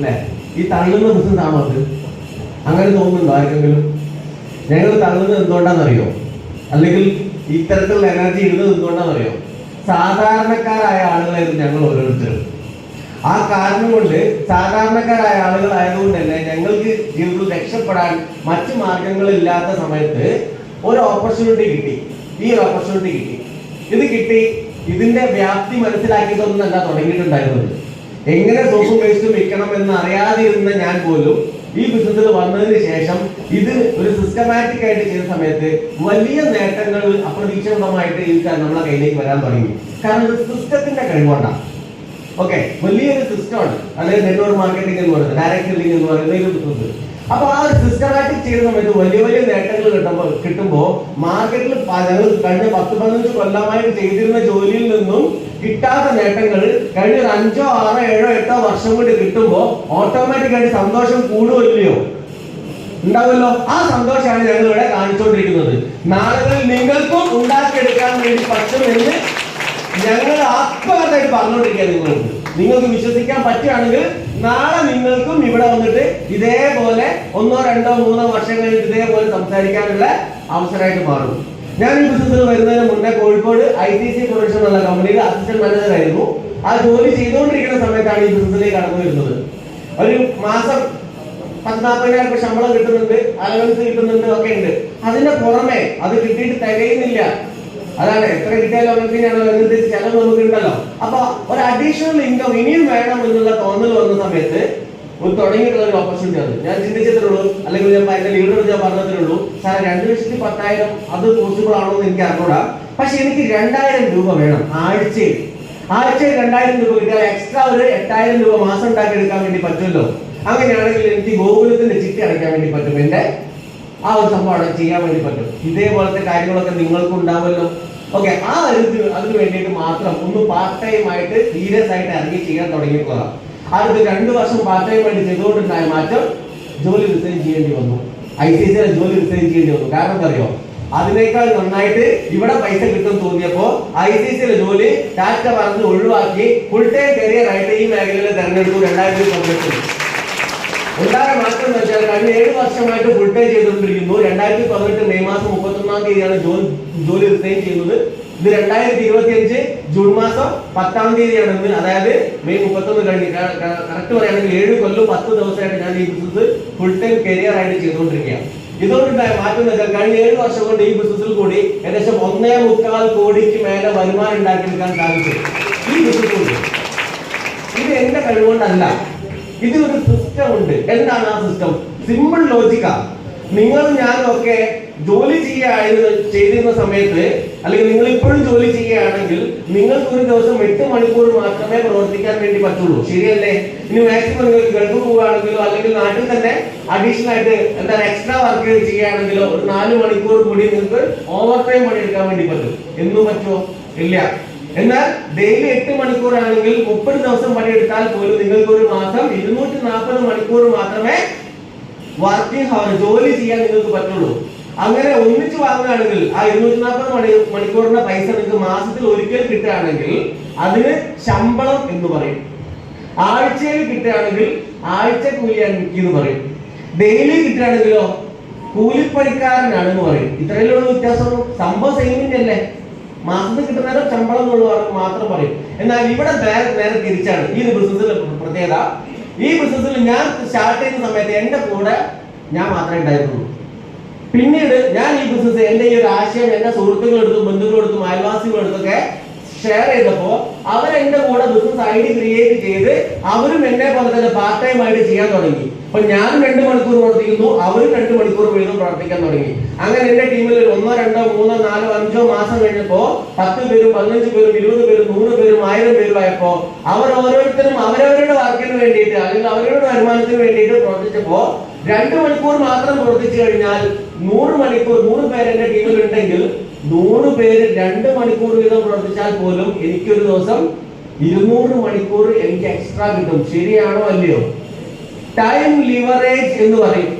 അല്ലേ? ഈ തള്ളുന്ന ബിസിനസ് ആണോ അത് അങ്ങനെ തോന്നുന്നുണ്ടോ ആർക്കെങ്കിലും? ഞങ്ങൾ തള്ളുന്നത് എന്തുകൊണ്ടാണെന്നറിയോ? അല്ലെങ്കിൽ ഇത്തരത്തിലുള്ള എനർജി ഇടുന്നത് എന്തുകൊണ്ടാണെന്നറിയോ? സാധാരണക്കാരായ ആളുകളായിരുന്നു ഞങ്ങൾ ഓരോരുത്തരും. ആ കാരണം കൊണ്ട് സാധാരണക്കാരായ ആളുകളായതുകൊണ്ട് തന്നെ ഞങ്ങൾക്ക് ജീവിതത്തിൽ രക്ഷപ്പെടാൻ മറ്റു മാർഗങ്ങളില്ലാത്ത സമയത്ത് ഒരു ഓപ്പർച്യൂണിറ്റി കിട്ടി. ഈ ഒരു ഓപ്പർച്യൂണിറ്റി കിട്ടി. ഇത് കിട്ടി. ഇതിന്റെ വ്യാപ്തി മനസ്സിലാക്കിയതൊന്നല്ല തുടങ്ങിയിട്ടുണ്ടായിരുന്നത്. എങ്ങനെ സോപ്പും വേസ്റ്റും വിൽക്കണം എന്ന് അറിയാതിരുന്ന ഞാൻ പോലും ഈ ബിസിനസ്സിൽ വന്നതിന് ശേഷം ഇത് ഒരു സിസ്റ്റമാറ്റിക് ആയിട്ട് ചെയ്ത സമയത്ത് വലിയ നേട്ടങ്ങൾ അപ്രതീക്ഷിതമായിട്ട് ഈ നമ്മളെ കയ്യിലേക്ക് വരാൻ തുടങ്ങി. കാരണം ഇത് സിസ്റ്റത്തിന്റെ കഴിവുകൊണ്ടാണ്. ഓക്കെ വലിയൊരു സിസ്റ്റമാണ് അതായത് നെറ്റ്വർക്ക് മാർക്കറ്റിംഗ് എന്ന് പറയുന്നത് ഡയറക്ട് സെല്ലിംഗ് എന്ന് പറയുന്ന ഒരു ബിസിനസ് അപ്പൊ ആ സിസ്റ്റമാറ്റിക് ചെയ്ത സമയത്ത് വലിയ വലിയ നേട്ടങ്ങൾ കിട്ടുമ്പോൾ കിട്ടുമ്പോൾ മാർക്കറ്റിൽ ഞങ്ങൾ കഴിഞ്ഞ പത്ത് പതിനഞ്ച് കൊല്ലമായിട്ട് ചെയ്തിരുന്ന ജോലിയിൽ നിന്നും കിട്ടാത്ത നേട്ടങ്ങൾ കഴിഞ്ഞ ഒരു അഞ്ചോ ആറോ ഏഴോ എട്ടോ വർഷം കൊണ്ട് കിട്ടുമ്പോൾ ഓട്ടോമാറ്റിക് ആയിട്ട് സന്തോഷം കൂടുമല്ലയോ ഉണ്ടാവുമല്ലോ. ആ സന്തോഷമാണ് ഞങ്ങൾ ഇവിടെ കാണിച്ചുകൊണ്ടിരിക്കുന്നത്. നാളുകളിൽ നിങ്ങൾക്കും ഉണ്ടാക്കിയെടുക്കാൻ വേണ്ടി പറ്റുമെന്ന് ഞങ്ങൾ ആത്മകഥയായിട്ട് പറഞ്ഞുകൊണ്ടിരിക്കുക നിങ്ങൾക്ക് നിങ്ങൾക്ക് വിശ്വസിക്കാൻ പറ്റുകയാണെങ്കിൽ നാളെ നിങ്ങൾക്കും ഇവിടെ വന്നിട്ട് ഇതേപോലെ ഒന്നോ രണ്ടോ മൂന്നോ വർഷങ്ങളിൽ ഇതേപോലെ സംസാരിക്കാനുള്ള അവസരമായിട്ട് മാറും. ഞാൻ ഈ ബിസിനസ്സിൽ വരുന്നതിന് മുന്നേ Kozhikode I T C production എന്നുള്ള കമ്പനിയിൽ അസിസ്റ്റന്റ് മാനേജർ ആയിരുന്നു. ആ ജോലി ചെയ്തുകൊണ്ടിരിക്കുന്ന സമയത്താണ് ഈ ബിസിനസ്സിലേക്ക് കടന്നു വരുന്നത്. ഒരു മാസം പത്ത് നാൽപ്പതിനായിരം ശമ്പളം കിട്ടുന്നുണ്ട് അലവൻസ് കിട്ടുന്നുണ്ട് ഒക്കെ ഉണ്ട്. അതിന്റെ പുറമെ അത് കിട്ടിയിട്ട് തികയുന്നില്ല. അതാണ് എത്ര കിട്ടിയാലും അങ്ങനെയാണല്ലോ അതിന്റെ ചെലവ് നമുക്ക് ഉണ്ടല്ലോ അപ്പൊ ഒരു അഡീഷണൽ ഇൻകം ഇനിയും വേണം എന്നുള്ള തോന്നൽ വന്ന സമയത്ത് ഒരു തുടങ്ങിയിട്ടുള്ള ഒരു ഓപ്പർച്യൂണിറ്റി ആണ് ഞാൻ ചിന്തിച്ചതേ ഉള്ളൂ അല്ലെങ്കിൽ ഞാൻ എന്റെ ലീഡർ ഞാൻ പറഞ്ഞതേ ഉള്ളൂ സാർ രണ്ട് ലക്ഷത്തി പത്തായിരം അത് പോസിബിൾ ആണോ എന്ന് എനിക്ക് അറിഞ്ഞൂടാ. പക്ഷെ എനിക്ക് രണ്ടായിരം രൂപ വേണം ആഴ്ചയിൽ. ആഴ്ചയിൽ രണ്ടായിരം രൂപ കിട്ടിയാൽ എക്സ്ട്രാ ഒരു എട്ടായിരം രൂപ മാസം ഉണ്ടാക്കി എടുക്കാൻ വേണ്ടി പറ്റുമല്ലോ. അങ്ങനെയാണെങ്കിൽ എനിക്ക് ഗോകുലത്തിന്റെ ചിട്ടി അടയ്ക്കാൻ വേണ്ടി പറ്റും എന്റെ ആ ഒരു സംഭവം അവിടെ ചെയ്യാൻ വേണ്ടി പറ്റും. ഇതേപോലത്തെ കാര്യങ്ങളൊക്കെ നിങ്ങൾക്ക് ഉണ്ടാവുമല്ലോ. ഓക്കെ ആ ഒരു അതിന് വേണ്ടിയിട്ട് മാത്രം ഒന്ന് പാർട്ട് ടൈം ആയിട്ട് സീരിയസ് ആയിട്ട് ഇറങ്ങി ചെയ്യാൻ തുടങ്ങിയപ്പോഴാണ് അടുത്ത് രണ്ടു വർഷം പാർട്ട് ടൈം ആയിട്ട് ചെയ്തുകൊണ്ടുണ്ടായ മാറ്റം ജോലി റിസൈൻ ചെയ്യേണ്ടി വന്നു. ഐ സി സിയിലെ ജോലി റിസൈൻ ചെയ്യേണ്ടി വന്നു. കാരണം അറിയോ? അതിനേക്കാൾ നന്നായിട്ട് ഇവിടെ പൈസ കിട്ടും തോന്നിയപ്പോ ഐ സി സിയിലെ ജോലി ടാറ്റ പറഞ്ഞ് ഒഴിവാക്കി ഫുൾ ടൈം കരിയർ ആയിട്ട് ഈ മേഖലയിൽ തെരഞ്ഞെടുത്തു രണ്ടായിരത്തി പതിനെട്ടിൽ. ഉണ്ടായ മാറ്റം എന്ന് വെച്ചാൽ കഴിഞ്ഞ ഏഴ് വർഷമായിട്ട് ഫുൾ ടൈം ചെയ്തുകൊണ്ടിരിക്കുന്നു. രണ്ടായിരത്തി പതിനെട്ട് മെയ് മാസം മുപ്പത്തൊന്നാം തീയതിയാണ് ജോലി റിസൈൻ ചെയ്യുന്നത്. ഇത് രണ്ടായിരത്തി ഇരുപത്തി അഞ്ച് ജൂൺ മാസം പത്താം തീയതിയാണ് ഇന്ന്. അതായത് മെയ് മുപ്പത്തൊന്ന് കഴിഞ്ഞ്. കറക്റ്റ് പറയുകയാണെങ്കിൽ ഏഴ് കൊല്ലം പത്ത് ദിവസമായിട്ട് ഞാൻ ഈ ബിസിനസ് ഫുൾ ടൈം കരിയർ ആയിട്ട് ചെയ്തുകൊണ്ടിരിക്കുകയാണ്. ഇതുകൊണ്ടുണ്ടായ മാറ്റം എന്ന് വെച്ചാൽ കഴിഞ്ഞ ഏഴ് വർഷം കൊണ്ട് ഈ ബിസിനസ്സിൽ കൂടി ഏകദേശം ഒന്നേ മുക്കാൽ കോടിക്ക് മേലെ വരുമാനം ഉണ്ടാക്കിയെടുക്കാൻ സാധിച്ചു. ഈ ബിസിനസ് ഇത് എന്റെ കഴിവുകൊണ്ടല്ല. ഇതിനൊരു സിസ്റ്റം ഉണ്ട്. എന്താണ് ആ സിസ്റ്റം സിമ്പിൾ ലോജിക്കാ നിങ്ങൾ ഞാനും ഒക്കെ ജോലി ചെയ്യുകയായിരുന്നു ചെയ്തിരുന്ന സമയത്ത് അല്ലെങ്കിൽ നിങ്ങൾ ഇപ്പോഴും ജോലി ചെയ്യുകയാണെങ്കിൽ നിങ്ങൾക്ക് ഒരു ദിവസം എട്ട് മണിക്കൂർ മാത്രമേ പ്രവർത്തിക്കാൻ വേണ്ടി പറ്റുള്ളൂ. ശരിയല്ലേ? ഇനി മാക്സിമം നിങ്ങൾക്ക് ഗൾഫ് പോവുകയാണെങ്കിലോ അല്ലെങ്കിൽ നാട്ടിൽ തന്നെ അഡീഷണൽ ആയിട്ട് എന്താണ് എക്സ്ട്രാ വർക്ക് ചെയ്യുകയാണെങ്കിലോ ഒരു നാല് മണിക്കൂർ കൂടി നിങ്ങൾക്ക് ഓവർ ടൈം പണി എടുക്കാൻ വേണ്ടി പറ്റും. എന്നും പറ്റുമോ ഇല്ല. എന്നാൽ ഡെയിലി എട്ട് മണിക്കൂർ ആണെങ്കിൽ മുപ്പത് ദിവസം പണിയെടുത്താൽ പോലും നിങ്ങൾക്ക് ഒരു മാസം ഇരുന്നൂറ്റി നാൽപ്പത് മണിക്കൂർ മാത്രമേ വർക്കിംഗ് ഹവർ ജോലി ചെയ്യാൻ നിങ്ങൾക്ക് പറ്റുള്ളൂ. അങ്ങനെ ഒന്നിച്ച് വാങ്ങുകയാണെങ്കിൽ ആ ഇരുന്നൂറ്റി നാൽപ്പത് മണി മണിക്കൂറിന്റെ പൈസ നിങ്ങൾക്ക് മാസത്തിൽ ഒരിക്കൽ കിട്ടുകയാണെങ്കിൽ അതിന് ശമ്പളം എന്ന് പറയും. ആഴ്ചയിൽ കിട്ടുകയാണെങ്കിൽ ആഴ്ച കൂലിയാണെങ്കിൽ എന്ന് പറയും. ഡെയിലി കിട്ടുകയാണെങ്കിലോ? കൂലിപ്പണിക്കാരനാണെന്ന് പറയും. ഇത്രയല്ലേ വ്യത്യാസം? സംഭവം സെയിമിന്റെ അല്ലേ മാസത്തിൽ കിട്ടുന്നേരം ശമ്പളം എന്നുള്ളത് മാത്രം പറയും. എന്നാൽ ഇവിടെ നേരെ നേരെ തിരിച്ചാണ്. ഈ ഒരു ബിസിനസ്സിൽ പ്രത്യേകത ഈ ബിസിനസ്സിൽ ഞാൻ സ്റ്റാർട്ട് ചെയ്യുന്ന സമയത്ത് എന്റെ കൂടെ ഞാൻ മാത്രമേ ഉണ്ടായിരുന്നുള്ളൂ. പിന്നീട് ഞാൻ ഈ ബിസിനസ് എന്റെ ഈ ഒരു ആശയം എന്റെ സുഹൃത്തുക്കളെടുത്തും ബന്ധുക്കളെടുത്തും അയൽവാസികളെടുത്തൊക്കെ ഷെയർ ചെയ്തപ്പോ അവർ എന്റെ കൂടെ ബിസിനസ് ഐ ഡി ക്രിയേറ്റ് ചെയ്ത് അവരും എന്നെ പോലെ തന്നെ പാർട്ട് ടൈം ആയിട്ട് ചെയ്യാൻ തുടങ്ങി. അപ്പൊ ഞാൻ രണ്ട് മണിക്കൂർ പ്രവർത്തിക്കുന്നു അവരും രണ്ട് മണിക്കൂർ വീണ്ടും പ്രവർത്തിക്കാൻ തുടങ്ങി. അങ്ങനെ എന്റെ ടീമിൽ ഒരു ഒന്നോ രണ്ടോ മൂന്നോ നാലോ അഞ്ചോ മാസം കഴിഞ്ഞപ്പോ പത്ത് പേരും പതിനഞ്ച് പേരും ഇരുപത് പേരും നൂറ് പേരും ആയിരം പേരും ആയപ്പോ അവർ ഓരോരുത്തരും അവരവരുടെ വർക്കിന് വേണ്ടിയിട്ട് അല്ലെങ്കിൽ അവരുടെ വരുമാനത്തിന് വേണ്ടിയിട്ട് പ്രവർത്തിച്ചപ്പോ രണ്ട് മണിക്കൂർ മാത്രം പ്രവർത്തിച്ചു കഴിഞ്ഞാൽ നൂറ് മണിക്കൂർ നൂറ് പേര് ടീമിൽ ഉണ്ടെങ്കിൽ നൂറ് പേര് രണ്ട് മണിക്കൂർ വീതം പ്രവർത്തിച്ചാൽ പോലും എനിക്കൊരു ദിവസം ഇരുന്നൂറ് മണിക്കൂർ എനിക്ക് എക്സ്ട്രാ കിട്ടും. ശരിയാണോ അല്ലയോ? ടൈം ലിവറേജ് എന്ന് പറയും.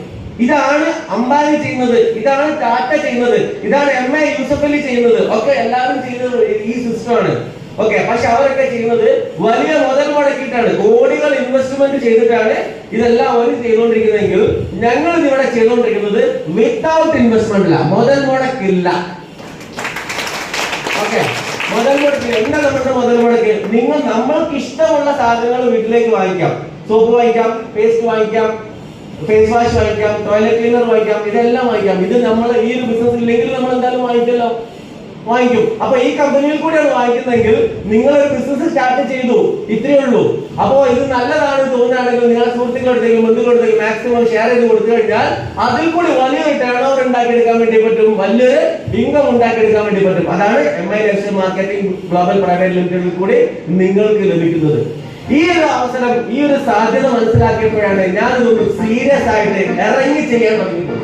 ഇതാണ് അംബാനി ചെയ്യുന്നത്. ഇതാണ് ടാറ്റ ചെയ്യുന്നത്. ഇതാണ് എം എ യൂസഫ് അലി ചെയ്യുന്നത്. ഒക്കെ എല്ലാവരും ചെയ്യുന്നത് ഈ സിസ്റ്റമാണ് ഓക്കെ പക്ഷെ അവരൊക്കെ ചെയ്യുന്നത് വലിയ മുതൽ മുടക്കിയിട്ടാണ്. കോടികൾ ഇൻവെസ്റ്റ്മെന്റ് ചെയ്തിട്ടാണ് ഇതെല്ലാം അവർ ചെയ്തുകൊണ്ടിരിക്കുന്നതെങ്കിൽ ഞങ്ങൾ ഇവിടെ ചെയ്തുകൊണ്ടിരിക്കുന്നത് വിത്തൗട്ട് ഇൻവെസ്റ്റ്മെന്റ് അല്ല മുതൽ മുടക്കില്ല. ഓക്കെ. മുതൽ മുടക്ക് എന്താ നമ്മുടെ മുതൽ നിങ്ങൾ നമ്മൾക്ക് ഇഷ്ടമുള്ള സാധനങ്ങൾ വീട്ടിലേക്ക് വാങ്ങിക്കാം. സോപ്പ് വാങ്ങിക്കാം പേസ്റ്റ് വാങ്ങിക്കാം ഫേസ് വാഷ് വാങ്ങിക്കാം ടോയ്ലറ്റ് ക്ലീനർ വാങ്ങിക്കാം ഇതെല്ലാം വാങ്ങിക്കാം. ഇത് നമ്മൾ ഈ ഒരു ബിസിനസ് ഇല്ലെങ്കിൽ നമ്മൾ എന്തായാലും വാങ്ങിക്കല്ലോ. വാങ്ങിക്കും അപ്പൊ ഈ കമ്പനിയിൽ കൂടിയാണ് വാങ്ങിക്കുന്നതെങ്കിൽ നിങ്ങൾ ഒരു ബിസിനസ് സ്റ്റാർട്ട് ചെയ്തു. ഇത്രയേ ഉള്ളൂ. അപ്പോ ഇത് നല്ലതാണ് തോന്നുകയാണെങ്കിൽ നിങ്ങളുടെ സുഹൃത്തുക്കളെടുത്തേക്കും ബന്ധുക്കളെടുത്തേക്കും മാക്സിമം ഷെയർ ചെയ്ത് കൊടുത്തു കഴിഞ്ഞാൽ അതിൽ കൂടി വലിയൊരു ടേൺ ഓവർ ഉണ്ടാക്കിയെടുക്കാൻ വേണ്ടി പറ്റും. വലിയൊരു ഇൻകം ഉണ്ടാക്കിയെടുക്കാൻ വേണ്ടി പറ്റും. അതാണ് M I S marketing global private ലിമിറ്റഡിൽ കൂടി നിങ്ങൾക്ക് ലഭിക്കുന്നത്. ഈ ഒരു അവസരം ഈ ഒരു സാധ്യത മനസ്സിലാക്കിയപ്പോഴാണ് ഞാൻ ഇതൊന്ന് സീരിയസ് ആയിട്ട് ഇറങ്ങി ചെയ്യാൻ തുടങ്ങിയത്.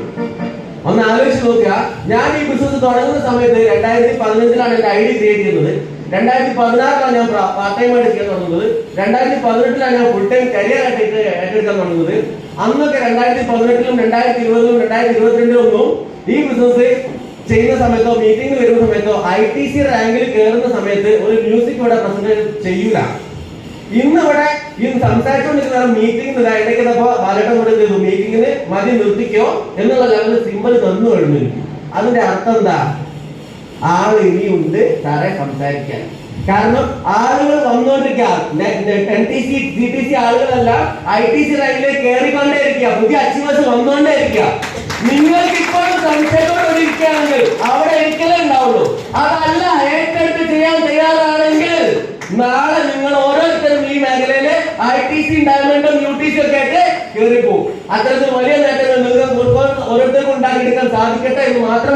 ഒന്ന് ആലോചിച്ച് നോക്കുക. ഞാൻ ഈ ബിസിനസ് തുടങ്ങുന്ന സമയത്ത് രണ്ടായിരത്തി പതിനഞ്ചിലാണ് എന്റെ ഐ ഡി ക്രിയേറ്റ് ചെയ്യുന്നത് രണ്ടായിരത്തി പതിനാറിലാണ് ഞാൻ പാർട്ട് ടൈം ആയിട്ട് ചെയ്യാൻ തുടങ്ങുന്നത്. രണ്ടായിരത്തി പതിനെട്ടിലാണ് ഞാൻ ഫുൾ ടൈം കരിയർ ആയിട്ട് ഏറ്റെടുക്കാൻ തുടങ്ങുന്നത്. അന്നൊക്കെ രണ്ടായിരത്തി പതിനെട്ടിലും രണ്ടായിരത്തി ഇരുപതിലും രണ്ടായിരത്തി ഇരുപത്തിരണ്ടിലും ഒന്നും ഈ ബിസിനസ് ചെയ്യുന്ന സമയത്തോ മീറ്റിംഗ് വരുന്ന സമയത്തോ ഐ ടി സി റാങ്കിൽ കയറുന്ന സമയത്ത് ഒരു മ്യൂസിക് ഇവിടെ പ്രസന്റ് ചെയ്യൂല. ഇന്ന് ഇവിടെ ഈ സംസാരിച്ചുകൊണ്ടിരിക്കുന്ന മീറ്റിംഗ് ഇടയ്ക്കുന്നപ്പോ ബാലട്ടം കൂടെ ചെയ്തു മീറ്റിംഗിന് മതി നിർത്തിക്കോ എന്നുള്ള ലെവലിൽ സിമ്പിൾ തന്നു കഴിഞ്ഞു. അതിന്റെ അർത്ഥം എന്താ? ആൾ ഇനിയുണ്ട് സാറെ സംസാരിക്കാൻ. കാരണം ആളുകൾ വന്നുകൊണ്ടിരിക്കുക ഐ ടി സി റൈലിൽ കയറിക്കൊണ്ടേയിരിക്കുക പുതിയ അച്ചീവേഴ്സ് വന്നുകൊണ്ടേയിരിക്കുക നിങ്ങൾക്ക് ഇപ്പോഴും സംശയത്തോടെ ഇരിക്കുകയാണെങ്കിൽ അവിടെ ഇരിക്കലേ ഉണ്ടാവുള്ളൂ. അതല്ല ഏറ്റെടുത്ത് ചെയ്യാൻ തയ്യാറാണെങ്കിൽ നാളെ നിങ്ങൾ ഓരോരുത്തരും ഈ മേഖലയിൽ ഐ ടി സി ഡയമണ്ടും യു ടി സി ഒക്കെ ആയിട്ട് കയറിപ്പോകും അത്തരത്തിൽ വലിയ നേട്ടങ്ങൾ നിങ്ങൾക്ക് ഓരോരുത്തർക്കും ഉണ്ടാക്കിയെടുക്കാൻ സാധിക്കട്ടെ എന്ന് മാത്രമായി